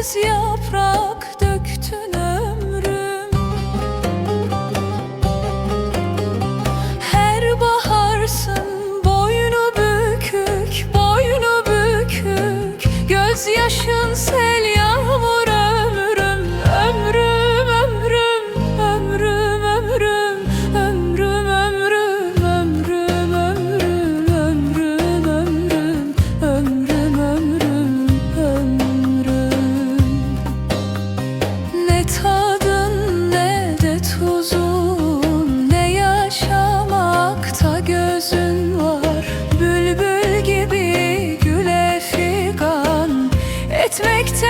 kez yaprak döktün ömrüm. Her baharsın boynu bükük, boynu bükük. Gözyaşın sel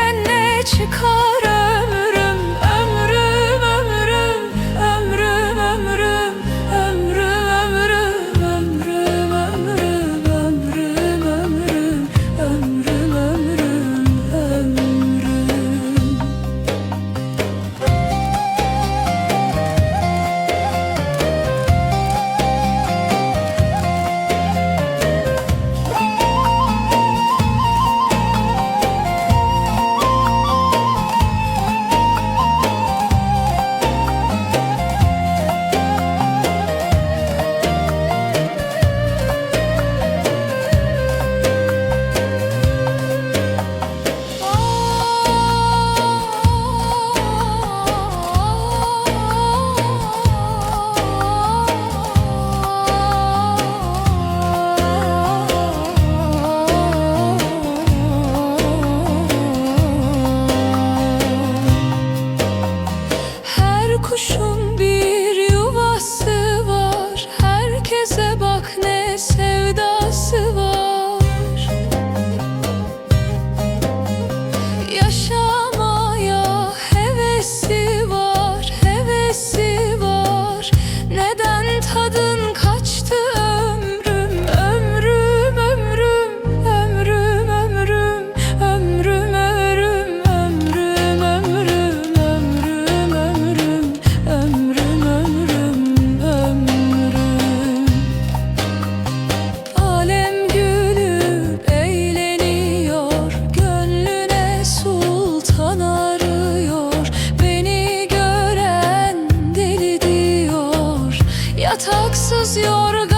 içinden ne çıkar kuşu. Yataksız yorgun